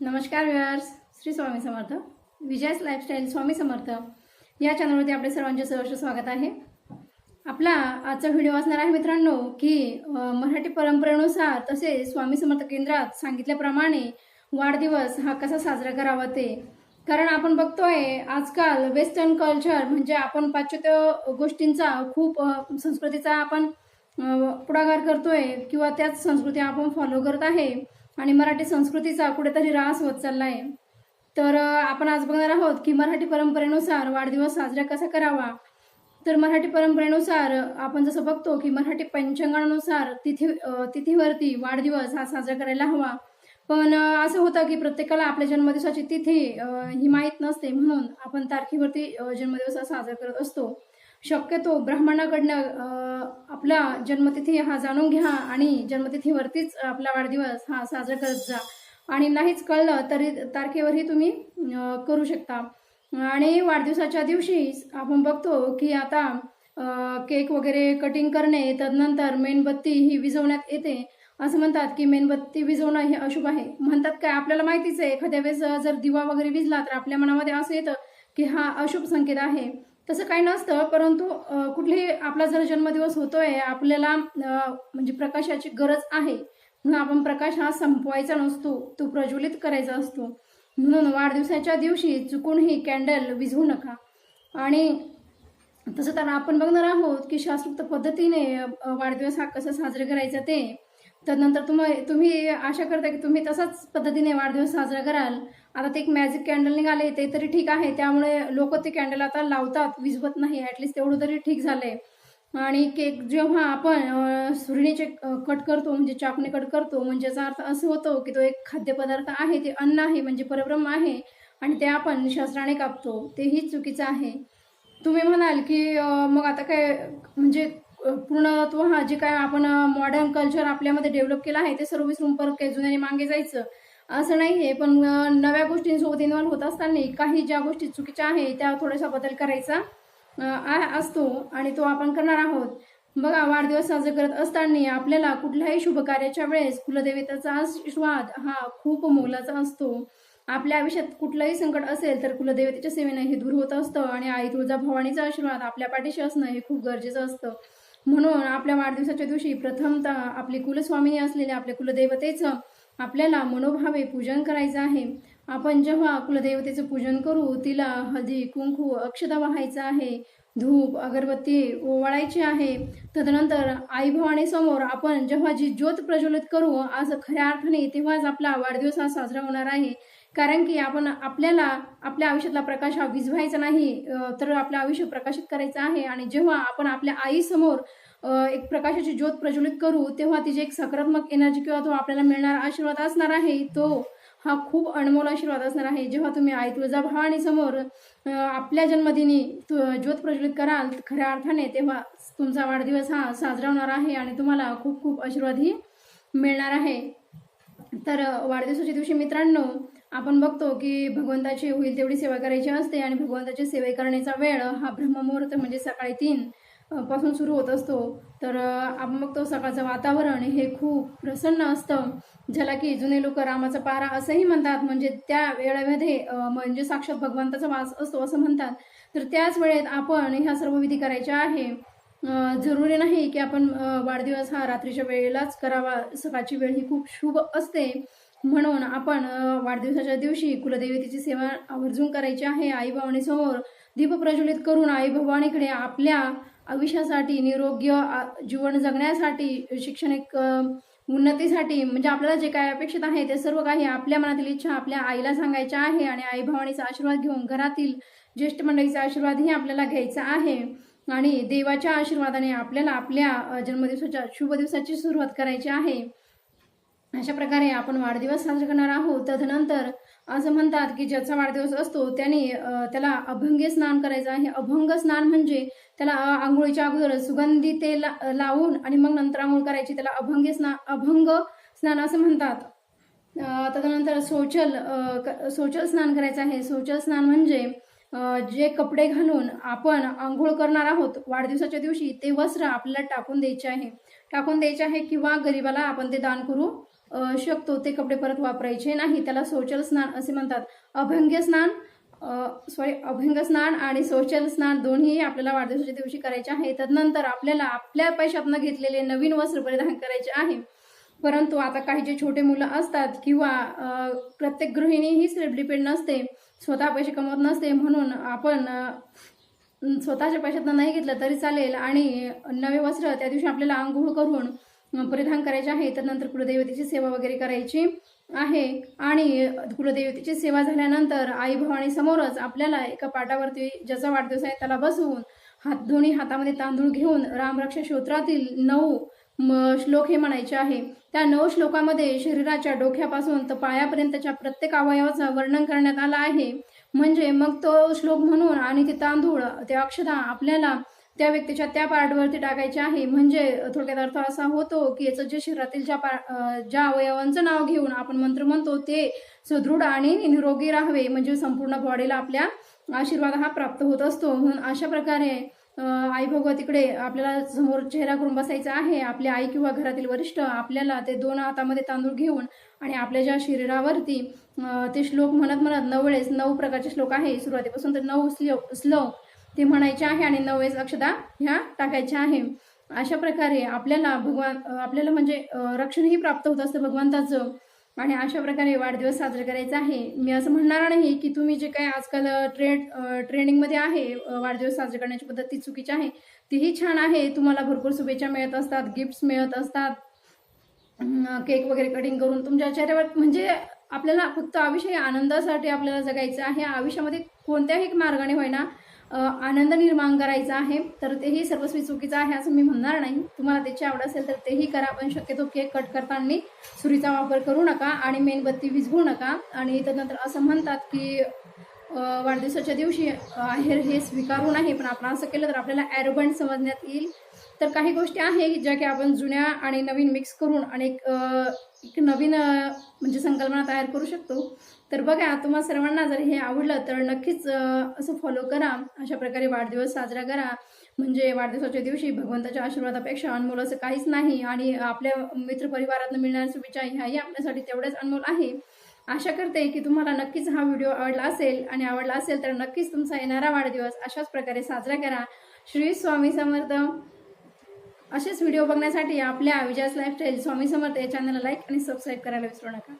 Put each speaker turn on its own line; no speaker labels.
नमस्कार व्यूअर्स श्री स्वामी समर्थ विजयस लाईफस्टाईल स्वामी समर्थ. या चॅनलवरती आपले सर्वांचे सहर्ष स्वागत आहे. आपला आजचा व्हिडिओ असणार आहे मित्रांनो की मराठी परंपरेनुसार तसे स्वामी समर्थ केंद्रात सांगितल्याप्रमाणे वाढदिवस हा कसा साजरा करावा ते. कारण आपण बघतोय आजकाल वेस्टर्न कल्चर म्हणजे आपण पाश्चात्य गोष्टींचा खूप संस्कृतीचा आपण पुढाकार करतोय किंवा त्याच संस्कृती आपण फॉलो करत आहे. आणि मराठी संस्कृतीचा कुठेतरी ऱ्हास होत चाललाय. तर आपण आज बघणार आहोत की मराठी परंपरेनुसार वाढदिवस साजरा कसा करावा? तर मराठी परंपरेनुसार आपण जसं बघतो की मराठी पंचांगानुसार तिथी तिथीवरती वाढदिवस हा साजरा करायला हवा. पण असं होतं की प्रत्येकाला आपल्या जन्मदिवसाची तिथी ही माहीत नसते म्हणून आपण तारखेवरती जन्मदिवस हा साजरा करत असतो. शक्यतो ब्राह्मणाकडनं आपला जन्मतिथी हा जाणून घ्या आणि जन्मतिथीवरतीच आपला वाढदिवस हा साजरा करत जा. आणि नाहीच कळलं तरी तारखेवरही तुम्ही करू शकता. आणि वाढदिवसाच्या दिवशी आपण बघतो की आता केक वगैरे कटिंग करणे तदनंतर मेणबत्ती ही विझवण्यात येते. असं म्हणतात की मेणबत्ती विझवणं हे अशुभ आहे. म्हणतात काय? आपल्याला माहितीच आहे एखाद्या वेळेस जर दिवा वगैरे विजला तर आपल्या मनामध्ये असं येतं की हा अशुभ संकेत आहे. तसं काही नसतं परंतु कुठलीही कुठलेही आपला जर जन्मदिवस होतोय आपल्याला म्हणजे प्रकाशाची गरज आहे. म्हणून आपण प्रकाश हा संपवायचा नसतो तो प्रज्वलित करायचा असतो. म्हणून वाढदिवसाच्या दिवशी चुकूनही कॅन्डल विझवू नका. आणि तसं तर आपण बघणार आहोत की शास्त्रोक्त पद्धतीने वाढदिवस हा कसा साजरा करायचा ते. तदनंतर तुम्ही तुम्ही आशा करता की तुम्ही तसाच पद्धतीने वाढदिवस साजरा कराल. आता ते एक मॅजिक कॅन्डल निघाले ते तरी ठीक आहे. त्यामुळे लोक ते कॅन्डल आता लावतात विझवत नाही. ॲटलिस्ट तेवढं तरी ठीक झालंय. आणि केक जेव्हा आपण सुरणीचे कट करतो म्हणजे चाकूने कट करतो म्हणजे याचा अर्थ असं होतो की तो एक खाद्यपदार्थ आहे ते अन्न आहे म्हणजे परब्रह्म आहे आणि ते आपण शस्त्राने कापतो. तेही चुकीचं आहे. तुम्ही म्हणाल की मग आता काय म्हणजे पूर्णत्व हा जे काय आपण मॉडर्न कल्चर आपल्यामध्ये डेव्हलप केलं आहे ते सर्व विसरून परत काही जुन्याने मागे जायचं. असं नाही आहे पण नव्या गोष्टींसोबत इन्व्हॉल्व होत असताना काही ज्या गोष्टी चुकीच्या आहे त्या थोडासा बदल करायचा आ- असतो आणि तो आपण करणार आहोत. बघा वाढदिवस साजरा करत असताना आपल्याला कुठल्याही शुभ कार्याच्या वेळेस कुलदेवतेचा आशीर्वाद हा खूप मोलाचा असतो. आपल्या आयुष्यात कुठलंही संकट असेल तर कुलदेवतेच्या सेवेनं हे दूर होत असतं आणि आई तुळजा भवानीचा आशीर्वाद आपल्या पाठीशी असणं हे खूप गरजेचं असतं. म्हणून आपल्या वाढदिवसाच्या दिवशी प्रथमतः आपली कुलस्वामिनी असलेल्या आपल्या कुलदेवतेचं आपल्याला मनोभावे पूजन करायचं आहे. आपण जेव्हा कुलदेवतेचं पूजन करू तिला हळदी कुंकू अक्षता वाहायचं आहे. धूप अगरबत्ती ओवाळायची आहे. तदनंतर आई भवानीसमोर आपण जेव्हा जी ज्योत प्रज्वलित करू आज खऱ्या अर्थाने तेव्हाच आपला वाढदिवस हा साजरा होणार आहे. कारण की आपण आपल्याला आपल्या आयुष्यातला प्रकाश हा विझवायचा नाही तर आपलं आयुष्य प्रकाशित करायचं आहे. आणि जेव्हा आपण आपल्या आईसमोर एक प्रकाशाची ज्योत प्रज्वलित करू तेव्हा तिची एक सकारात्मक एनर्जी किंवा तो आपल्याला मिळणारा आशीर्वाद असणार आहे. तो हा खूप अनमोल आशीर्वाद असणार आहे. जेव्हा तुम्ही आई तुळजा भवानी समोर आपल्या जन्मदिनी तु- ज्योत प्रज्वलित कराल खऱ्या अर्थाने तेव्हा तुमचा वाढदिवस हा साजरा होणार आहे. आणि तुम्हाला खूप खूप आशीर्वादही मिळणार आहे. तर वाढदिवसाच्या दिवशी मित्रांनो आपण बघतो की भगवंताची होईल तेवढी सेवा करायची असते आणि भगवंताची सेवा करण्याचा वेळ हा ब्रह्ममुहूर्त म्हणजे सकाळी तीन पासून सुरू होत असतो. तर आपण बघतो सकाळचं वातावरण हे खूप प्रसन्न असतं ज्याला की जुने लोक रामाचा पारा असंही म्हणतात. म्हणजे त्या वेळेमध्ये म्हणजे साक्षात भगवंताचा वास असतो असं म्हणतात. तर त्याच वेळेत आपण ह्या सर्व विधी करायच्या आहे. जरुरी नाही की आपण वाढदिवस हा रात्रीच्या वेळेलाच करावा. सकाळची वेळ ही खूप शुभ असते. म्हणून आपण वाढदिवसाच्या दिवशी कुलदेवतेची सेवा आवर्जून करायची आहे आई भवानीसमोर दीप प्रज्वलित करून आई भवानीकडे आपल्या आयुष्यासाठी निरोग्य जीवन जगण्यासाठी शैक्षणिक उन्नतीसाठी म्हणजे आपल्याला जे काय अपेक्षित आहे ते सर्व काही आपल्या मनातील इच्छा आपल्या आईला सांगायच्या आहे आणि आई भवानीचा आशीर्वाद घेऊन घरातील ज्येष्ठ मंडळीचा आशीर्वादही आपल्याला घ्यायचा आहे. आणि देवाच्या आशीर्वादाने आपल्याला आपल्या जन्मदिवसाच्या शुभ दिवसाची सुरुवात करायची आहे. अशा प्रकारे आपण वाढदिवस साजरा करणार आहोत. तदनंतर असं म्हणतात की ज्याचा वाढदिवस असतो त्याने त्याला अभंगी स्नान करायचं आहे. अभंग स्नान म्हणजे त्याला आंघोळीच्या अगोदर सुगंधी तेल ला- लावून आणि मग नंतर आंघोळ करायची. त्याला अभंगी स्नान अभंग स्नान असं म्हणतात. अ, तदनंतर शौचल शौचल स्नान करायचं आहे. शौचल स्नान म्हणजे जे कपडे घालून आपण आंघोळ करणार आहोत वाढदिवसाच्या दिवशी ते वस्त्र आपल्याला टाकून द्यायचे आहे. टाकून द्यायचे आहे किंवा गरिबाला आपण ते दान करू शकतो. ते कपडे परत वापरायचे नाही. त्याला शौचल स्नान असे म्हणतात. अभंग्य स्नान सॉरी अभंग स्नान आणि शौचल स्नान दोन्ही आपल्याला वाढदिवसाच्या दिवशी करायचे आहे. तदनंतर आपल्याला आपल्या पैशातनं घेतलेले नवीन वस्त्र परिधान करायचे आहे. परंतु आता काही जे छोटे मुलं असतात किंवा प्रत्येक गृहिणी ही सेल्फ डिपेंड नसते स्वतः पैसे कमवत नसते म्हणून आपण स्वतःच्या पैशातनं नाही घेतलं तरी चालेल आणि नवे वस्त्र त्या दिवशी आपल्याला आंघोळ करून परिधान करायचे आहे. तर नंतर कुलदेवतेची सेवा वगैरे करायची आहे. आणि कुलदेवतेची सेवा झाल्यानंतर आई भवानी समोरच आपल्याला एका पाटावरती ज्याचा वाढदिवस आहे त्याला बसवून हात दोन्ही हातामध्ये तांदूळ घेऊन रामरक्षा स्तोत्रातील नऊ श्लोक हे म्हणायचे आहे त्या नऊ श्लोकामध्ये शरीराच्या डोक्यापासून तर पायापर्यंतच्या प्रत्येक अवयवाचं वर्णन करण्यात आलं आहे. म्हणजे मग तो श्लोक म्हणून आणि ते तांदूळ ते अक्षता आपल्याला त्या व्यक्तीच्या त्या पार्टवरती टाकायचे आहे. म्हणजे थोडक्यात अर्थ असा होतो की याचं जे शरीरातील ज्या पा ज्या अवयवांचं नाव घेऊन आपण मंत्र म्हणतो ते सुदृढ आणि निरोगी राहावे. म्हणजे संपूर्ण बॉडीला आपल्या आशीर्वाद हा प्राप्त होत असतो. म्हणून अशा प्रकारे आई भगवा तिकडे आपल्याला समोर चेहरा करून बसायचा आहे. आपली आई किंवा घरातील वरिष्ठ आपल्याला ते दोन हातामध्ये तांदूळ घेऊन आणि आपल्या ज्या शरीरावरती ते श्लोक म्हणत म्हणत नऊ वेळेस नऊ प्रकारचे श्लोक आहे. सुरुवातीपासून तर नऊ श्लोक श्लोक ते म्हणायचे आहे आणि नऊ वेळेस अक्षता ह्या टाकायच्या आहे. अशा प्रकारे आपल्याला भगवान आपल्याला म्हणजे रक्षणही प्राप्त होत असतं भगवंताचं. आणि अशा प्रकारे वाढदिवस साजरा करायचा आहे. मी असं म्हणणार नाही की तुम्ही जे काही आजकाल ट्रेंड ट्रेंडिंगमध्ये आहे वाढदिवस साजरा करण्याची पद्धत ती चुकीची आहे. तीही छान आहे. तुम्हाला भरपूर शुभेच्छा मिळत असतात गिफ्ट्स मिळत असतात. केक वगैरे कटिंग करून तुमच्या चेहऱ्यावर म्हणजे आपल्याला फक्त आयुष्य आनंदासाठी आपल्याला जगायचं आहे. आयुष्यामध्ये कोणत्याही मार्गाने होईना. आनंद निर्माण करायचा आहे तर तेही सर्वस्वी चुकीचं आहे असं मी म्हणणार नाही. तुम्हाला त्याची आवड असेल तर तेही करा पण शक्यतो केक कट करताना सुरीचा वापर करू नका आणि मेणबत्ती विझवू नका. आणि त्यानंतर असं म्हणतात की वाढदिवसाच्या दिवशी आहेर हे स्वीकारू नाही पण आपण असं केलं तर आपल्याला ॲरोगंट समजण्यात येईल. तर काही गोष्टी आहे ज्या की आपण जुन्या आणि नवीन मिक्स करून आणि एक नवीन म्हणजे संकल्पना तयार करू शकतो. तर बघा तुम्हा सर्वांना जर हे आवडलं तर नक्कीच असं फॉलो करा. अशा प्रकारे वाढदिवस साजरा करा. म्हणजे वाढदिवसाच्या दिवशी भगवंताच्या आशीर्वादापेक्षा अनमोल असं काहीच नाही. आणि आपल्या मित्रपरिवारातून मिळणाऱ्या शुभेच्छा ह्याही आपल्यासाठी तेवढ्याच अनमोल आहे. आशा करते की तुम्हाला नक्कीच हा व्हिडिओ आवडला असेल. आणि आवडला असेल तर नक्कीच तुमचा येणारा वाढदिवस अशाच प्रकारे साजरा करा. श्री स्वामी समर्थ. असेच व्हिडिओ बघण्यासाठी आपल्या विजयास लाईफस्टाईल स्वामी समर्थ या चॅनलला लाईक आणि सबस्क्राईब करायला विसरू नका.